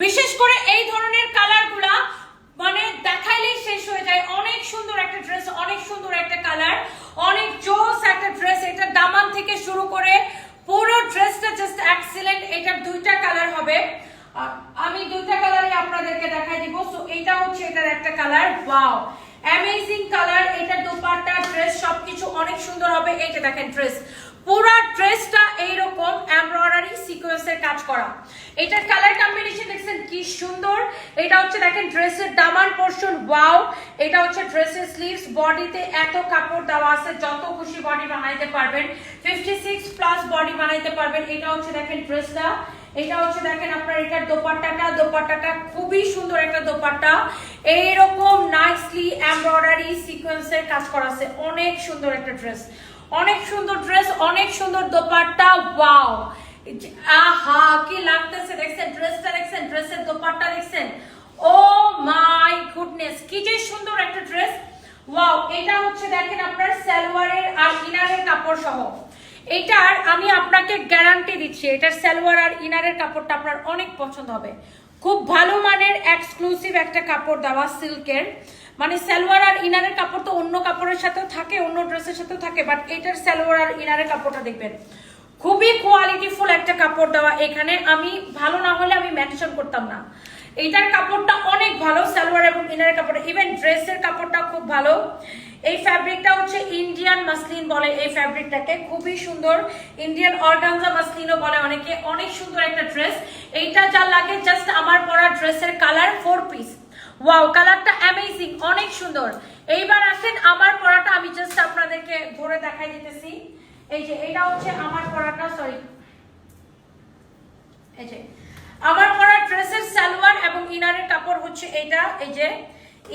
বিশেষ করে এই ধরনের কালারগুলা মানে দেখাইলেই শেষ হয়ে যায়। অনেক সুন্দর একটা ড্রেস অনেক সুন্দর একটা কালার, অনেক জোস একটা ড্রেস এটা দামান থেকে শুরু করে পুরো ড্রেসটা জাস্ট এক্সিলেন্ট এটার দুইটা কালার হবে। আমি দুইটা কালারই আপনাদেরকে দেখাই দিব। সো এটা হচ্ছে এটার একটা কালার। Wow amazing colour. এটা দোপাট্টা ড্রেস সবকিছু অনেক সুন্দর হবে। এই যে দেখেন ড্রেস পুরা ড্রেসটা এইরকম এমব্রয়ডারি সিকোয়েন্সের কাজ করা। এটার কালার কম্বিনেশন দেখছেন কি সুন্দর। এটা হচ্ছে দেখেন ড্রেসের দামান পোর্শন ওয়াও এটা হচ্ছে ড্রেসের স্লিভস বডিতে এত কাপড় দেওয়া আছে, যত খুশি বডি বানাইতে পারবেন। ফিফটি সিক্স প্লাস বডি বানাইতে পারবেন। এটা হচ্ছে দেখেন ড্রেসটা। এটা হচ্ছে দেখেন আপনার এটার দোপাট্টাটা। দোপাট্টাটা খুবই সুন্দর একটা দোপাট্টা। এইরকম নাইসলি এমব্রয়ডারি সিকোয়েন্সের কাজ করা আছে। অনেক সুন্দর একটা ড্রেস। অনেক সুন্দর ড্রেস অনেক সুন্দর দোপাট্টা ওয়াও আহা, কি লাগতেছে, দেখছেন? ড্রেসটা দেখছেন? ড্রেসের দোপাট্টা দেখছেন? ও মাই গুডনেস কি যে সুন্দর একটা ড্রেস ওয়াও এটা হচ্ছে, দেখেন আপনার, সালোয়ারের আর ইনারের কাপড় সহ। এটার আমি আপনাকে গ্যারান্টি দিচ্ছি, এটার সালোয়ার আর ইনারের কাপড়টা আপনার অনেক পছন্দ হবে। খুব ভালো মানের এক্সক্লুসিভ একটা কাপড় দেওয়া সিল্কের। মানে সালোয়ার আর ইনারের কাপড় তো অন্য কাপড়ের সাথেও থাকে, অন্য ড্রেসের সাথেও থাকে বাট এটার সালোয়ার আর ইনারের কাপড়টা দেখবেন। খুবই কোয়ালিটিফুল একটা কাপড় দেওয়া এখানে। আমি ভালো না হলে আমি মেনশন করতাম না। এইটার কাপড়টা অনেক ভালো, সালোয়ার এবং ইনারের কাপড় ইভেন ড্রেসের কাপড়টা খুব ভালো। এই ফ্যাব্রিকটা হচ্ছে ইন্ডিয়ান মাসলিন বলে এই ফ্যাব্রিকটাকে খুবই সুন্দর। ইন্ডিয়ান অর্গানজা মাসলিনও বলে অনেকে। অনেক সুন্দর একটা ড্রেস এইটা যা লাগে জাস্ট আমার পরা ড্রেসের কালার ফোর পিস ওয়াও কালারটা অ্যামেজিং অনেক সুন্দর। এইবার আসেন, আমার পরাটা আমি জাস্ট আপনাদেরকে ধরে দেখাই দিতেছি। এই যে এটা হচ্ছে আমার পরাটা সরি এই যে, আমার পরা ড্রেসের সালোয়ার এবং ইনারের কাপড় হচ্ছে এইটা, এই যে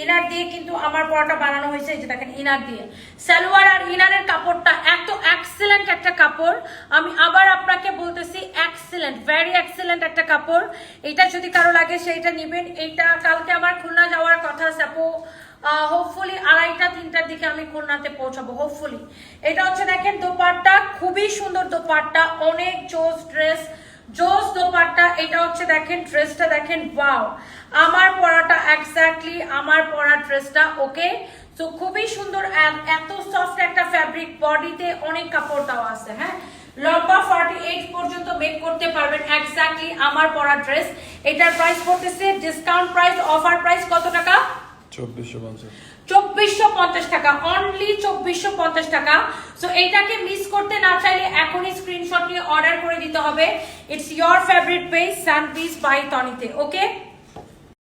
ইনার দিয়ে কিন্তু আমার পরাটা বানানো হয়েছে যে দেখেন ইনার দিয়ে। সালোয়ার আর ইনারের কাপড়টা এত এক্সেলেন্ট একটা কাপড়। আমি আবার আপনাকে বলতেছি এক্সেলেন্ট ভেরি এক্সেলেন্ট একটা কাপড়। এটা যদি কারও লাগে, সেইটা নিবেন। এইটা কালকে আমার খুলনা যাওয়ার কথা আছে, আপু। হোপফুলি আড়াইটা, তিনটার দিকে আমি খুলনাতে পৌঁছাবো হোপফুলি এটা হচ্ছে দেখেন দোপাট্টা, খুবই সুন্দর দোপাট্টা, অনেক জোস ড্রেস এটা হচ্ছে দেখেন ড্রেসটা দেখেন ওয়াও আমার পরাটা এক্স্যাক্টলি আমার পরা ড্রেসটা ওকে তো খুবই সুন্দর এত সফট একটা ফ্যাব্রিক বডিতে অনেক কাপড় দেওয়া আছে হ্যাঁ? লম্বা ফর্টি এইট পর্যন্ত মেক করতে পারবেন এক্স্যাক্টলি আমার পরা ড্রেস এটার প্রাইস পড়তেছে ডিসকাউন্ট প্রাইস অফার প্রাইস কত টাকা? চব্বিশশো চব্বিশশো পঞ্চাশ টাকা অনলি চব্বিশশো পঞ্চাশ টাকা। সো এইটাকে মিস করতে না চাইলে এখনই স্ক্রিনশট নিয়ে অর্ডার করে দিতে হবে। ইটস ইয়োর ফেভারিট পেজ সানপিস বাই টনিতে ওকে